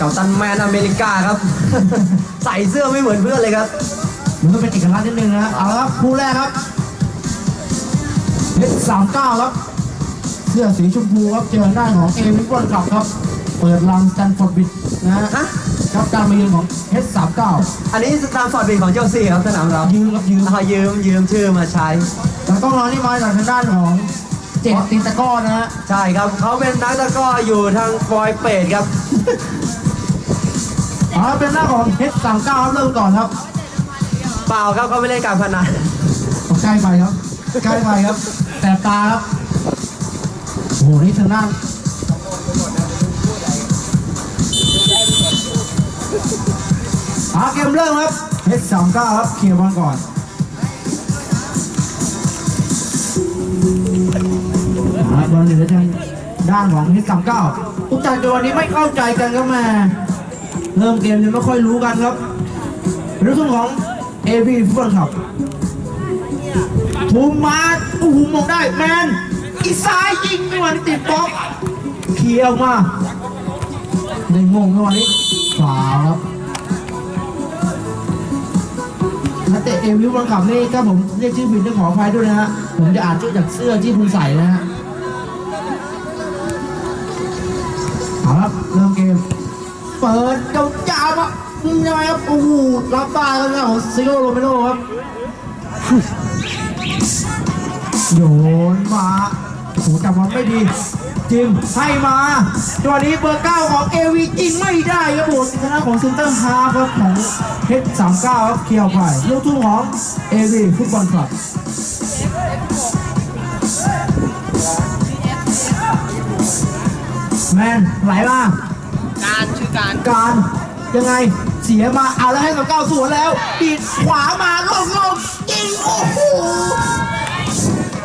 กับตันแมนอเมริกาครับ ใส่เสื้อไม่เหมือนเพื่อนเลยครับ มันก็เป็นเอกลักษณ์นิดนึงนะเอาละครับคู่แรกครับเพชรสามเก้าครับ เสื้อสีชมพูครับเจอด้านของเอวิกอนขับครับ เปิดลังสแตนฟอร์ดบิดนะฮะฮะ ครับการมาเยือนของเพชรสามเก้าอันนี้สตาร์ฟอร์ดบีของเชลซีครับสนามเรายืมครับยืม เอายืมยืมชื่อมาใช้ แต่ต้องรอนี่มาจากทางด้านของเจ็ดตินตะกร้อนะฮะ ใช่ครับเขาเป็นนักตะกร้ออยู่ทางฟอยเปรตครับ เอาละเป็นหน้าของเพชรสามเก้าครับเริ่มก่อนครับเปล่าครับเขาไม่เล่นการพนันใกล้ไปครับใกล้ไปครับแสบตาครับโอ้โหนี่ทางด้านอาเกมเริ่มครับเพชรสามเก้าครับเคลียร์บอลก่อนอาบอลเหลือทางด้านของเพชรสามเก้าทุกจากในวันนี้ไม่เข้าใจกันครับแม่ เริ่มเกมยังไม่ค่อยรู้กันครับเรื่องของเอพีฟุตบอลครับภูมิมาโอ้โหมองได้แมนอีซ้ายยิงไม่วันติดบล็อกเคลียร์ออกมาได้งงไม่วันนี้ขวาครับนักเตะเอวิวบังคับนี่ถ้าผมเรียกชื่อผิดต้องขออภัยด้วยนะฮะผมจะอ่านชื่อจากเสื้อที่คุณใส่นะฮะ เปิดเจ้าจ้ามายังไงครับโอ้โหรับตาแล้วนะของซิโร่โรเมโรครับโยนมาโอ้โหจับบอลไม่ดีจิมให้มาจัวนี้เบอร์เก้าของเอวียิงไม่ได้ครับผมชนะของเซนเตอร์ฮาร์ครับของเพชรสามเก้าครับเคลียร์ไปลูกทุ่งของเอวีฟุตบอลคลับแมนไหลมากา การยังไงเสียมาเอาแล้วให้กับเก้าสวนแล้วปิดขวามาลงลงยิงโอ้โห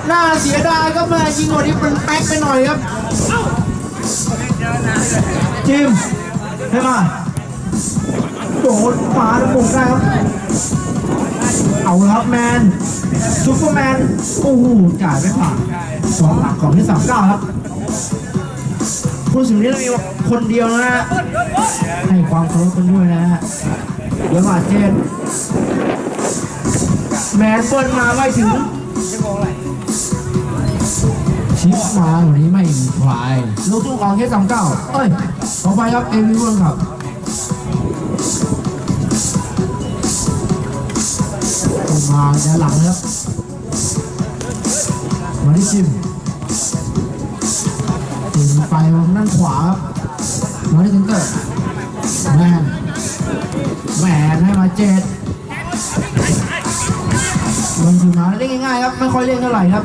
น่าเสียดายก็มายิงวันนี้เป็นแป๊กไปหน่อยครับจิมให้มาโดนขวาแล้วหมุนได้ครับเอาละครับแมนซูเปอร์แมนโอ้โหจ่ายไม่ผ่านสองหลักของที่สามเก้าครับ ผู้สินนี้เรามีคนเดียวนะฮะให้ความเคารพกันด้วยนะฮะเดี๋ยวมาเจนแมนเปิดมาไม่ถึงชิปมาวันนี้ไม่มีใครลูกทุ่งของแค่สามเก้าเอ้ยขอไปครับเอวิวอนครับมาด้านหลังนะครับมาที่จิมจิมางด้านขวาครับมาที่เซนเตอร์แมนแมนให้มาเจ็ดลงถึงมาเล่นง่ายๆครับ ไม่ค่อยเล่นเท่าไหร่ครับ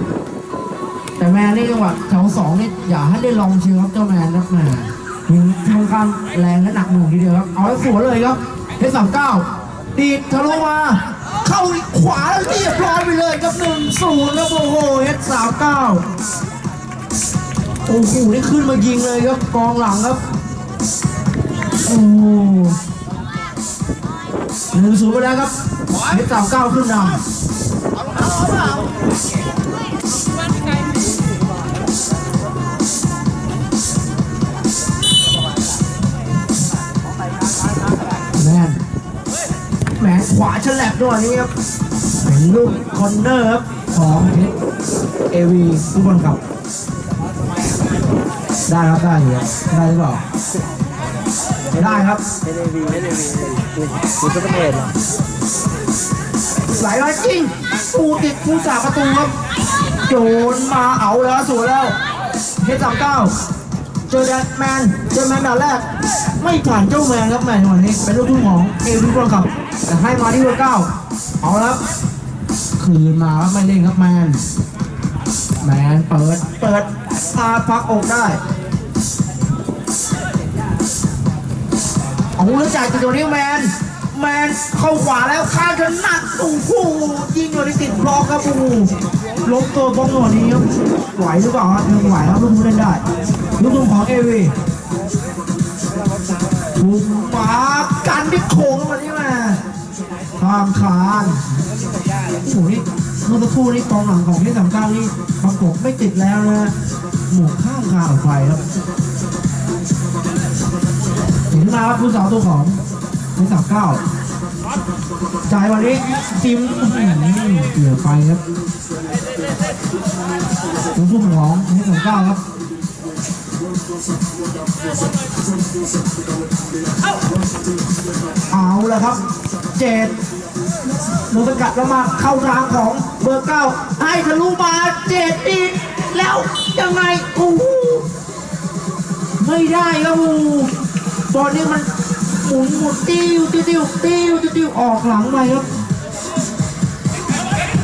แต่แมนนี่จังหวะแถวสองนี่อย่าให้ได้ลองเชียวครับเจ้าแมนครับแมนยิงค่อนข้างแรงและหนักหน่วงทีเดียวครับ เอาสวนเลยครับเพชรสามเก้าดีดทะลุมา เข้าขวาแล้วเรียบร้อยไปเลยครับหนึ่งศูนย์แล้วโอ้โหเพชรสามเก้า โอ้โหนี่ขึ้นมายิงเลยครับกองหลังครับโอ้โหหนึ่งศูนย์ไปแล้วครับเพชรสามเก้าขึ้นนำแมนแมนขวาฉลับด้วยนี่ครับเป็นลูกคอนเนอร์ครับของเพชรเอวีฟุตบอลครับ ได้ครับได้อยู่ครับได้หรือเปล่าไม่ได้ครับไม่ได้วีไม่ได้วีคุณจะเป็นเอ็ดเหรอไหลมาจริงปูติดผู้สาประตูครับโยนมาเอาแล้วสวยแล้วเพชรสามเก้าเจอแดนแมนเจอแมนด่าแรก ไม่ผ่านเจ้าแมนครับแมนวันนี้เป็นลูกทุ่งของเอวิฟอนครับ แต่ให้มาที่เบอร์เก้าเอาแล้วคืนมาครับไม่เล่นครับแมนแมนเปิดเปิดตาพักอกได้ เอาแล้วจ่ายตัวนี้แมน แมนเข้าขวาแล้วข้างถนัดโอ้โหยิงอยู่ในติดบล็อกครับโอ้โหล้มตัวบอลหน่อยนี้ครับไหวหรือเปล่าครับยังไหวครับลูกนี้เล่นได้ลูกทุ่งของเอวีถูกหมากันที่โค้งมานี่แม่ทางคานโอ้โหนี่เมื่อสักครู่นี้กองหลังของที่สามเก้านี่ประกบไม่ติดแล้วนะหมวกข้างคาออกไปครับ มาครับผู้สาวตัวของในสามเก้าจ่ายวันนี้จิ้มเกือไปครับตัวผู้ของในสามเก้าครับเอาละครับเจ็ดมือสกัดแล้วมาเข้าทางของเบอร์เก้าให้ทะลุมาเจ็ดอีกแล้วยังไงโอ้โหไม่ได้ครับอู บอลนี่มันหมุนหมุนติ้วติ้วติ้วติ้วติ้วออกหลังไปครับ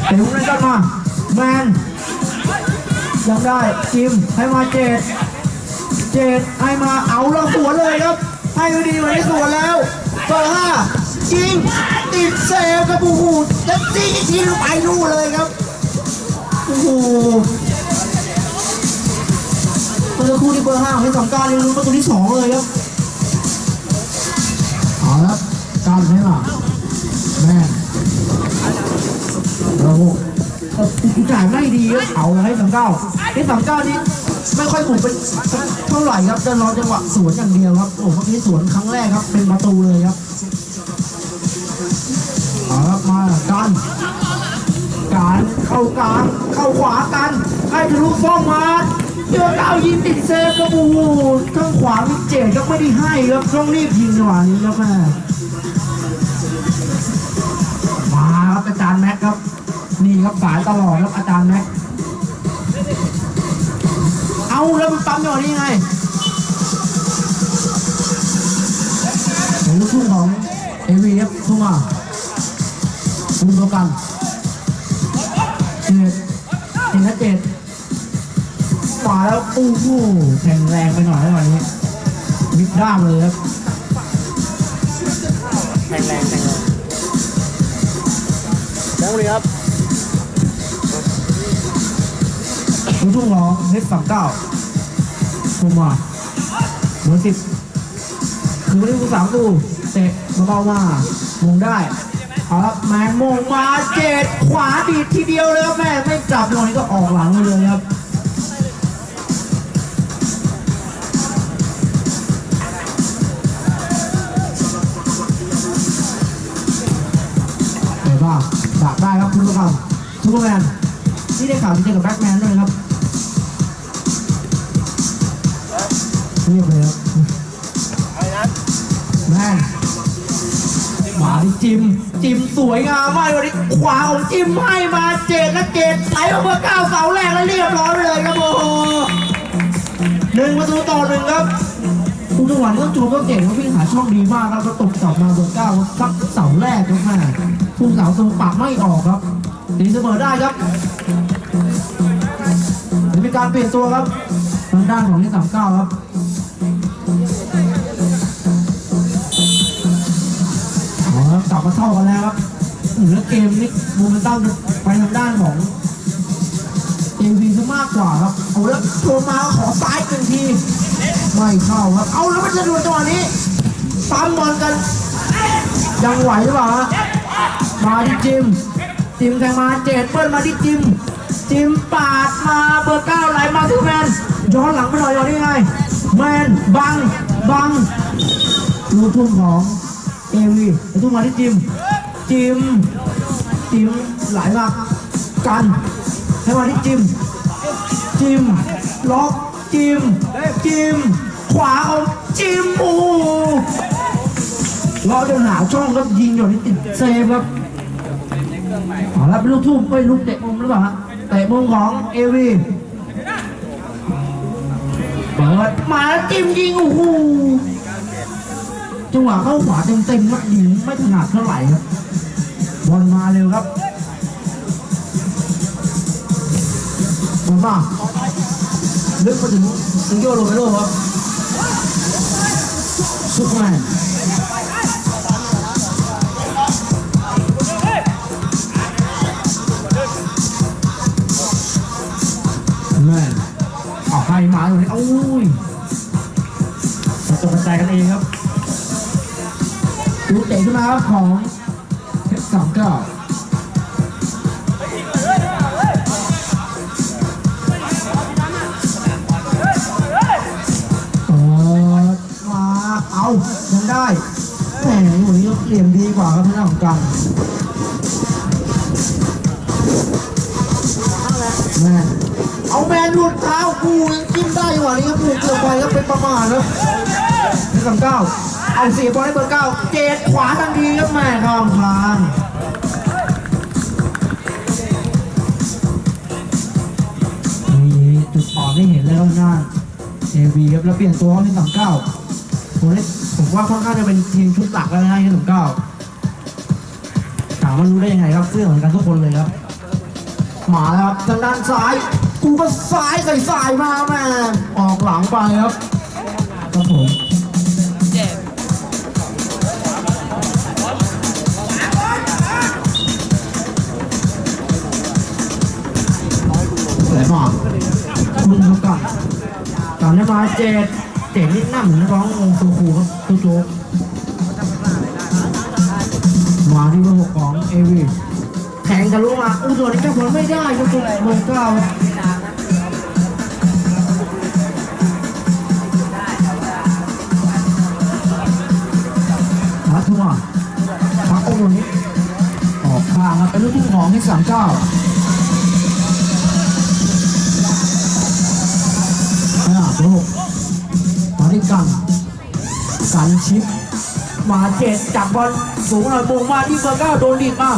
เตะลูกนั้นกลับมาแมนยังได้จิมให้มาเจดเจดให้มาเอาเราสวนเลยครับ ให้ไม่ดีวันนี้สวนแล้วเบอร์ห้ายิงติดเซฟครับโอ้โหแล้วตีทีลงไปนู่นเลยครับโอ้โหเมื่อคู่ที่เบอร์ห้าให้สองการเลยลุ้นประตูที่สองเลยครับ เอาละครับการให้มาแม่โอ้โหเออจ่ายไม่ดีครับเอาให้สองเก้าให้สองเก้านี้ไม่ค่อยหมุนเป็นเท่าไหร่ครับจะรอจังหวะสวนอย่างเดียวครับโอ้เมื่อกี้สวนครั้งแรกครับ เป็นประตูเลยครับเอาละมาการการเข้ากลางเข้าขวากันให้ทะลุฟ้องมา เจอเก้ายิงติดเซฟครับโอ้โหข้างขวามีเจดก็ไม่ได้ให้ครับต้องรีบยิงจังหวะนี้ครับแม่มาครับอาจารย์แม็กครับ นี่ครับสายตลอดครับอาจารย์แม็กเอาแล้วมันปั๊มอย่างนี้ไงเห็นลูกทุ่งของเอวีครับทุ่งมาทุ่งตัวกันเจ็ดเจ็ดนะเจ็ด มาแล้วโอ้โหแข็งแรงไปหน่อยแล้ววันนี้มิดด้ามเลยครับแข็งแรงแข็งแรงแล้วเลยครับลูกทุ่งของเฮดสามเก้าทุ่งมาเบอร์สิบคือวันนี้กูสามตู้เตะเบาๆมามงได้เอาละแมนโมงมาเจ็ดขวาดีดทีเดียวเลยครับแม่ไม่จับหน่อยก็ออกหลังไปเลยครับ เห็นป่ะดักได้ครับคุณผู้ชมซูเปอร์แมนนี่ได้ข่าวที่เจอกับแบ็คแมนด้วยครับเรียบเลยครับแม่นมาดิจิม จิมสวยงามมากวันนี้ขวาของจิมให้มาเจดและเจดไหลออกมาเก้าเสาแรกแล้วเรียบร้อยไปเลยครับโอ้โหหนึ่งประตูต่อหนึ่งครับทุกจังหวะนี้ต้องจูบก็เก่งเขาวิ่งหาช่องดีมากครับแล้วตกกลับมาเบอร์เก้าซักเสาแรกครับ แม่ทุกเสาตรงปากไม่ออกครับตีเสมอได้ครับจะมีการเปลี่ยนตัวครับทางด้านของที่สามเก้าครับอ๋อกลับมาเท่ากันแล้วครับเหลือเกมนี้มเมนตัมไปทางด้านของเอวีซะมากกว่าครับ เอาแล้วโทรมาขอซ้ายหนึ่งที ไม่เข้าครับ เอาแล้วมันจะดูจังหวะนี้ ปั๊มบอลกัน ยังไหวหรือเปล่าฮะ มาที่จิม จิมแทงมาเจ็ดเปิ้ลมาที่จิม จิมปาดมาเบอร์เก้าไหลมาถึงแมนย้อนหลังไปหน่อยย่างนี้ไงแมนบังบังลูกทุ่งของเอวีลูกทุ่งมาที่จิม จิม จิมไหลมากันให้มาที่จิม จิมล็อกจิมจิม ขวาของจิมโอ้เราจะหาช่องครับยิงอยู่ที่ติดเซฟครับ เอาละเป็นลูกทุ่งไม่ลูกเตะมุมหรือเปล่าฮะเตะมุมของเอวีเปิดมาแล้วจิมยิงโอ้โหจังหวะเข้าขวาเต็มๆครับยิงไม่ถนัดเท่าไหร่ครับบอลมาเร็วครับบอลมาลึกมาถึงซิงโยโรเมโรครับซุปเปอร์แมน อ้ยกระจกกระจายกันเองครับดูเตะขึ้นมาครับของเพชรสามเก้าเปิดมาเอายังได้แหมหนูนี้เหลี่ยมดีกว่าครับทางด้านของกันแม่เอาแมนหลุดเท้ากูยัง ได้จังหวะนี้ครับผูกเกือบไปแล้วเป็นประมาทครับที่สามเก้าเอาเสียบอลให้เบอร์เก้าเจดขวาทันทีครับแม่ข้ามทางมีจุดอ่อนให้เห็นแล้วหน้าเอวีครับแล้วเปลี่ยนตัวที่สามเก้าผมเล่นผมว่าค่อนข้างจะเป็นทีมชุดหลักแล้วนะที่สามเก้าถามว่ารู้ได้ยังไงครับเสื้อเหมือนกันทุกคนเลยครับ มาแล้วครับทางด้านซ้าย กูก็ซ้ายใส่สายมาแม่ออกหลังไปครับครับผมไหลมาคุณเขากันตามได้มาเจ็ดเจ็ดนี่นั่งเหมือนนักร้องวงซูคูครับตุ๊โจ๊กมาที่เบอร์หกของเอวีแข่งทะลุมาอู้ตัวนี้แก้บอลไม่ได้ครับตัวเบอร์เก้า ที่สามเก้าอ่าตัวหกมาที่กันกันชิปมาเจ็ดจับบอลสูงหน่อยโป่งมาที่เบอร์เก้าโดนดีดมา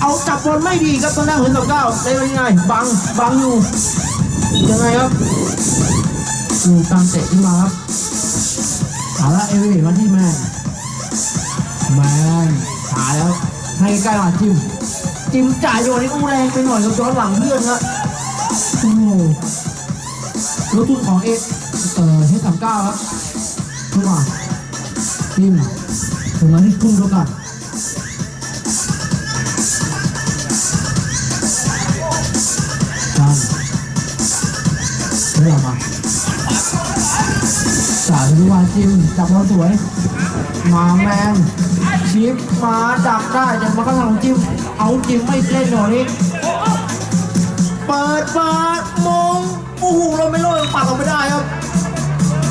เอาจับบอลไม่ดีครับตอนแรกเห็นเบอร์เก้าได้ยังไงบังบังอยู่ยังไงครับอยู่ตามเตะขึ้นมาครับเอาละเอเวอร์มาที่แมนแมนหายแล้วให้ใกล้มาจิ้ม จิ้มจ่ายโยนให้กู้แรงไปหน่อยครับย้อนหลังเพื่อนครับโอ้โหรถทุนของเอเอ่อเฮสามเก้าครับขึ้นมา tim kembali kundukan dan สาธุวาจิมจับบอลสวย มาแมนชิปมาดักได้แต่มาข้างหลังจิ้ม เอาจิ้มไม่เล่นหน่อยนี้เปิดเปิดมงโอ้โหเราไม่รอดปัดออกไม่ได้ครับ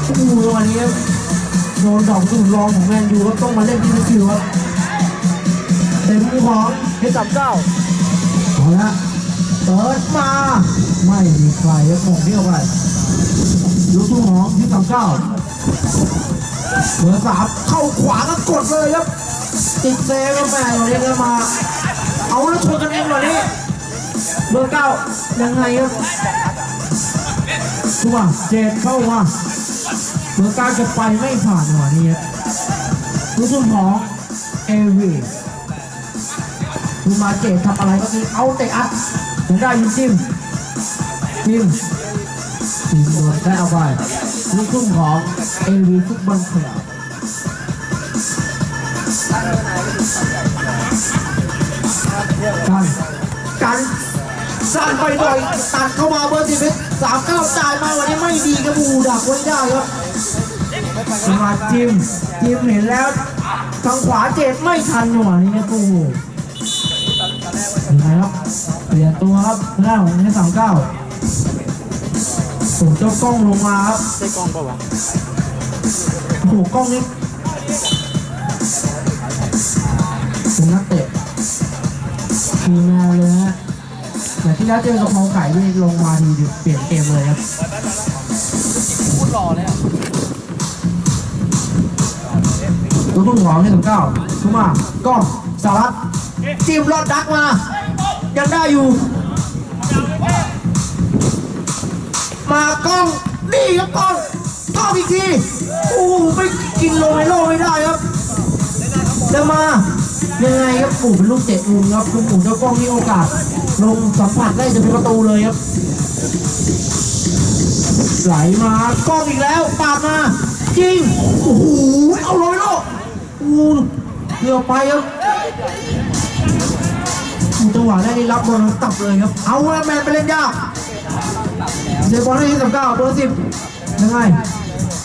โอ้โหวันนี้โดนดอกสุ่มรองของแมนยูก็ต้องมาเล่นที่นี่คิวครับเต็มมือของที่สามเก้าเอาละเปิดมา ไม่มีใครครับหมงเดียวไปลูกทุ่งของที่สามเก้า เบอร์สามเข้าขวาก็กดเลยครับติดเซฟแม่วันนี้ก็มา เอาแล้วชนกันเองวันนี้เบอร์เก้ายังไงครับทุกว่าเจดเข้ามาเบอร์เก้าจะไปไม่ผ่านหัวนี้ครับลูกทุ่งของเอวีดูมาเจดทำอะไรก็คือเอาเตะอัดถึงได้ยิงจิ้มจิ้มจิ้มโดนได้เอาไปลูกทุ่งของ เอวีฟุตบอลคลับกันกันสั่นไปหน่อยตัดเข้ามาเบอร์สิบเอ็ดสามเก้าจ่ายมาวันนี้ไม่ดีครับบูดักไว้ได้ครับสมาจิมจิมเห็นแล้วทางขวาเจ็ดไม่ทันหน่วยนี่ครับโอ้โหยังไงครับเปลี่ยนตัวครับหน้าของที่สามเก้าส่งเจ้ากล้องลงมาครับใช่กล้องเปล่าวะ โอ้โหกล้องนี้เป็นนักเตะทีแมวเลยฮะแต่ที่แล้วเจอกับมองไก่นี่ลงมาทีดียวเปลี่ยนเกมเลยครับพูดรอเลยอะตัวต้นหอมที่สามเก้าเข้ามากล้องสารัตจิ้มรอดดักมา ยังได้อยู่ มากล้อง นี่ครับกล้องกล้องอีกที อ้โหไม่กินโลไม่โลไม่ได้ครับเดินมายังไงครับปู่เป็นลูกเจ็ดมุมครับคุณปู่เจ้ากล้องมีโอกาส ลงสัมผัสได้จะเป็นประตูเลยครับ ไหลมากล้องอีกแล้วปาดมาจริงโอ้โหเอาเลยลูกโอ้เกือบไปครับจังหวะแรกนี่รับบอลตับเลยครับ เอาแล้วแมนไปเล่นยากเสียบอลให้ที่สิบเก้าเบอร์สิบยังไง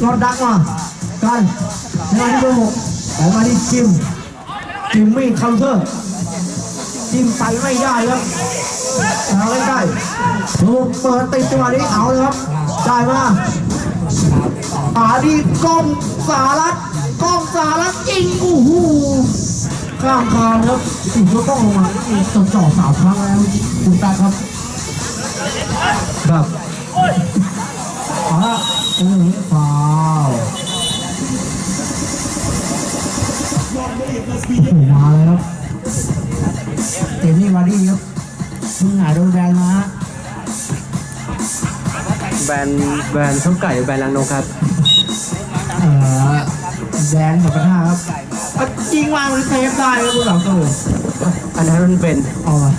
รอดดักมา กันยังไงที่เบอร์หกแต่มาที่จิมจิมมี่คัมเตอร์จิมไปไม่ได้ครับเอาใกล้ๆดูเปิดติดจังหวะนี้เอาเลยครับได้มาอาดีกล้องสารัตกล้องสารักยิงโอ้โหข้ามคานครับถึงก็ต้องลงมานี่จนจ่อสามครั้งแล้วคุณตาครับครับเอาละตรงนี้ฟาว เพิ่งหายโดนแบนมาฮะแบรนด์แบรนด์ข้าวไก่แบรนด์ลังนกครับเอ่อแบนหมดกระทะครับอะยิงวางหรือเซฟได้ครับคุณสาวตูอันนั้นมันเป็นเอาละ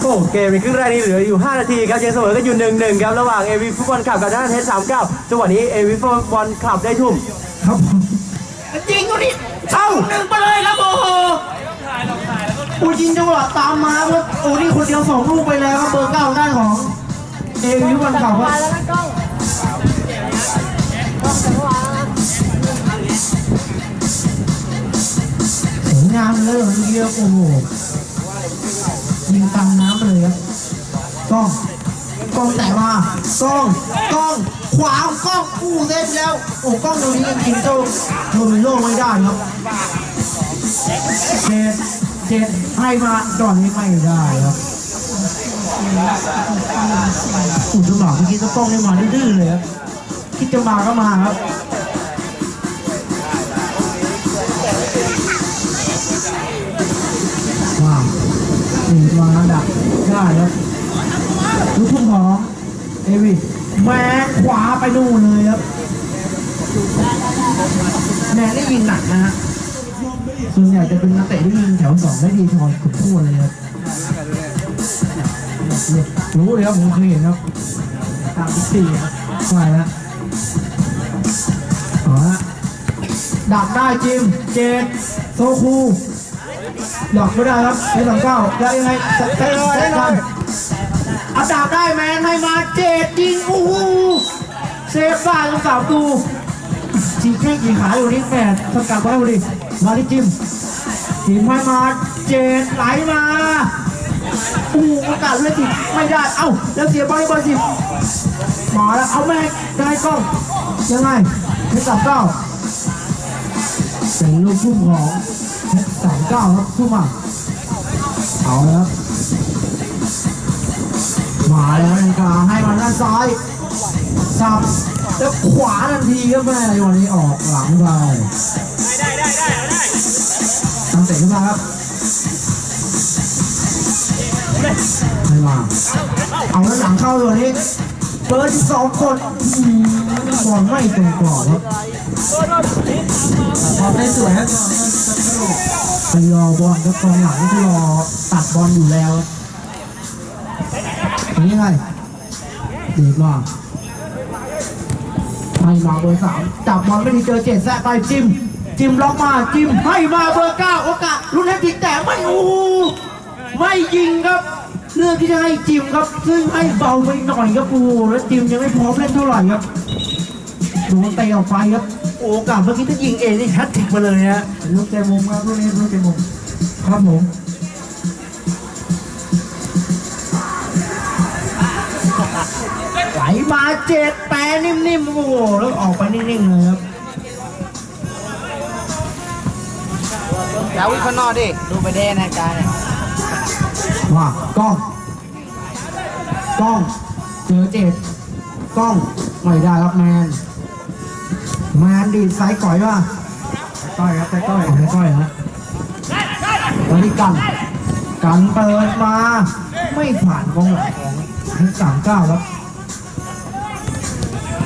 โอ้เกมในครึ่งแรกนี้เหลืออยู่ 5 นาทีครับยังเสมอกันอยู่ 1-1 ครับ ระหว่างเอวีฟุตบอลคลับกับด้านเทส39จังหวะนี้เอวีฟุตบอลคลับได้ทุ่ม ครับผม ยิงตัวนี้เอ้าหนึ่งไปเลยครับโอ้โหโอ้ยิงจังหวะตามมาครับโอ้นี่คนเดียวสองลูกไปแล้วครับเบอร์เก้าด้านของเอวิวันเก่าครับสวยงามเลยวันนี้ครับโอ้โหยิงตามน้ำไปเลยครับกล้อง กล้องแต่ว่ากล้องกล้องขวางกล้องอู้เซฟแล้ว โอ้กล้องตรงนี้ยังกินเจ้าโรมิโลไม่ได้ครับเจ็ดเจ็ดให้มาดอนนี้ไม่ได้ครับอุ่นสมองเมื่อกี้ก็กล้องให้มาดื้อเลยครับคิดจะมาก็มาครับว้าวหนึ่งวางดับได้ครับ ลูกทุ่งของเอวิแมนขวาไปนู่นเลยครับแมนได้ยิงหนักนะฮะส่วนใหญ่จะเป็นนักเตะที่ยิงแถวสองได้ดีพอขุนทั่วเลยครับรู้เลยครับผมเคยเห็นครับตามที่สี่ครับใช่ฮะเอาละดักได้จิมเจดโซคูหลอกไม่ได้ครับไอ้สองเก้าได้ยังไงใช้เลยได้เลย แมนให้มาเจดยิงโอ้โหเซฟได้ตรงสามตูจีแข้งจีขาอยู่นี่แฝดสกัดไว้พอดีมาที่จิมจิมให้มาเจนไหลมาอู้โอกาสเลือดจิไม่ได้เอ้าแล้วเสียบอลให้บอร์สิมาแล้วเอาแม่ได้กล้องยังไงเพชรสามเก้าเป็นลูกพุ่มของเพชรสามเก้าครับพุ่มมาเอาแล้ว มาแล้วนาฬิกาให้มาด้านซ้ายสับแล้วขวาทันทีครับแม่วันนี้ออกหลังไปได้ได้ได้ได้ตั้งเตะขึ้นมาครับให้มาเอาแล้วหลังเข้าตัวนี้เปิดสองคนบอลไม่ตรงกรอบครับบอได้สวยครับไปรอบอลก็กองหลังก็รอตัดบอลอยู่แล้ว นยังไงเด็กมาให้มาเบอร์สามจับบอลไม่ดีเจอเจ็ดแซะไปจิมจิมล็อกมาจิมให้มาเบอร์เก้าโอกาสลุ้นให้ยิงแต่ไม่โอ้ไม่ยิงครับเลือกที่จะให้จิมครับ ซึ่งให้เบาไปหน่อยครับโอ้แล้วจิมยังไม่พร้อมเล่นเท่าไหร่ครับโดนเตะออกไปครับโอกาสเมื่อกี้ถ้ายิงเองนี่แฮตทริกมาเลยฮะลูกเตะมุมครับลูกนี้ลูกเตะมุมครับผม ไหลมาเจ็ดแปรนิ่มๆโอ้โหแล้วออกไปนิ่งๆเลยครับอย่าวิ่งข้างนอกดิ ดูไปเด้นะการเนี่ยว่ากล้อง กล้อง เจอเจ็ดกล้องไม่ได้ครับแมน แมนดีดซ้ายก่อยว่าก้อยครับแต่ก้อยแต่ก้อยฮะตอนนี้กัน กันเปิดมา ไม่ผ่านกองหลังของทั้งสามเก้าครับ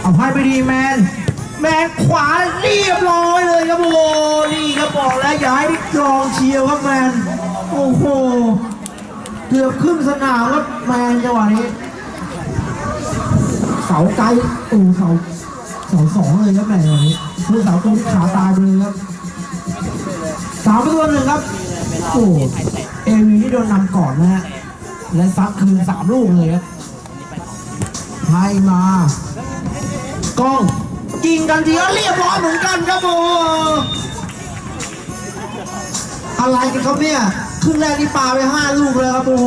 เอาให้ไปดีแมน แมนขวาเรียบร้อยเลยครับโอ้นี่ครับบอกแล้วย่าให้ได้กรองเชียวครับแมน โอ้โห เกือบครึ่งสนามครับแมนจังหวะนี้ เสาไกลโอ้เสาเสาสองเลยครับแมนจังหวะนี้ผู้สาตรงขาตายไปเลยครับสามประตูหนึ่งครับ โอ้เอวีที่โดนนำก่อนนะฮะและซัดคืนสามลูกเลยครับให้มา กล้องยิงกันทีก็เรียบร้อยเหมือนกันครับโอ้อะไรกันครับเนี่ยครึ่งแรกนี่ปาไปห้าลูกเลยครับโอ้โห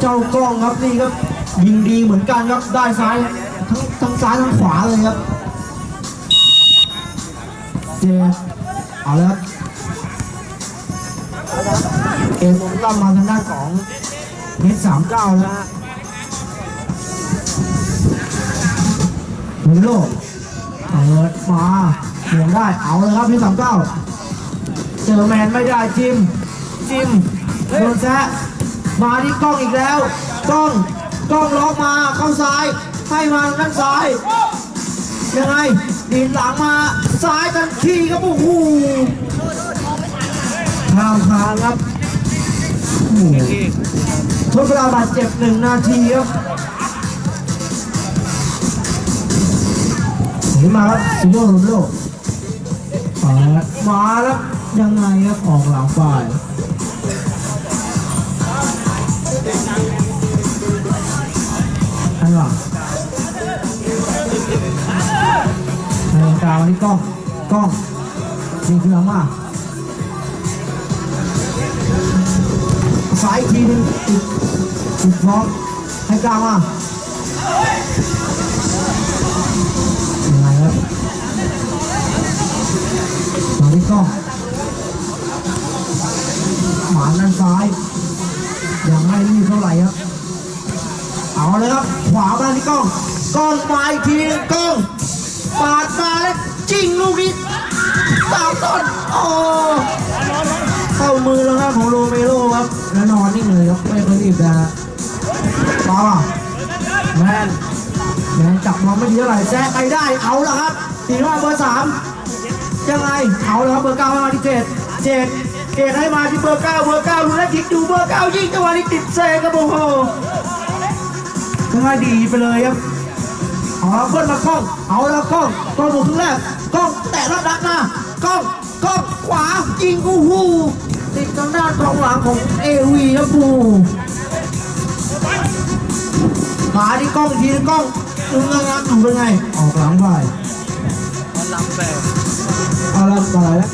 เจ้ากล้องครับนี่ครับยิงดีเหมือนกันครับได้ซ้ายทั้งทั้งซ้ายทั้งขวาเลยครับเจเอาแล้วครับเกมโมงตั้มมาทางด้านของเพชรสามเก้าแล้ว ฮะเฮโร่เปิดมาเหมือนได้เอาเลยครับพชรสามเก้าเจอแมนไม่ได้จิมจิมโดนแซะมาที่กล้องอีกแล้ว กล้องกล้องล็อกมาเข้าซ้าย ให้มาด้านซ้าย ยังไงดีหลังมาซ้ายทันทีครับโอ้โหข้ามคางครับโอ้โหทดเวลาบาดเจ็บหนึ่งนาทีครับ หนีมาครับซิโร่โรนลโดเปิดมาแล้วยังไงครับออกหลังฝ่ายอันหลังในวงกลารวันนี้กล้องกล้องยิงขึ้นมามาซ้ายทีนึงติดติดพร้อมให้กลางมา มาที่กล้องหมาด้านซ้ายยังไม่รีบเท่าไหร่ครับเอาเลยครับขวามาที่กล้องกล้องมาอีกทีหนึงกล้องปาดมาแล้วจริงลูกนี้สามต้นโอ้เข้ามือแล้วครับของโรเมโรครับแล้วนอนนิ่งเลยครับไม่ค่อยรีบนะฮะปาว่ะแมนแมนจับมองไม่ดีเท่าไหร่แซะไปได้เอาละครับตีว่าเบอร์สาม ยังไงเอาละครับเบอร์เก้ามาที่เจ็ดเจ็ดเจ็ดให้มาที่เบอร์เก้าเบอร์เก้าดูแลวคิกดูเบอร์เก้ายิงจังหวะนี้ติดเซครับโอ้โหง่ายดีไปเลยครับเอาละเบิ้ลมากล้อง เอาละกล้องกล้องบุกครึ่งแรกกล้องแตะแล้วดักมากล้องกล้องขวายิงกูหูติดทางด้านกองหลังของเอวีครับกูมาที่กล้องอีทีนึงกล้องดูงานดูเป็นไง ออกหลังไปคนลำแบ บเอาละต่อแล้ว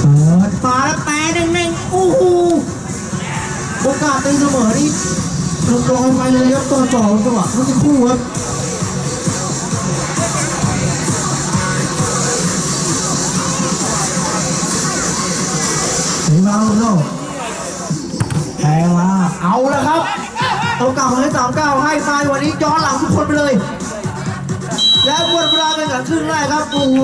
เปิดมาแล้วแปะหนึ่งหนึ่งโอ้โหโอกาสตีเสมอนี่ลงลอยไปเลยครับตัวจ่อจังหวะเมื่อสักครู่ครับถึงมาโรนัลโดแทงมา เอาแล้วครับตัวเก่าให้สามเก้าให้ไฟวันนี้ย้อนหลังทุกคนไปเลย แล้วหมดเวลาเป็นการครึ่งแรกครับโอ้โห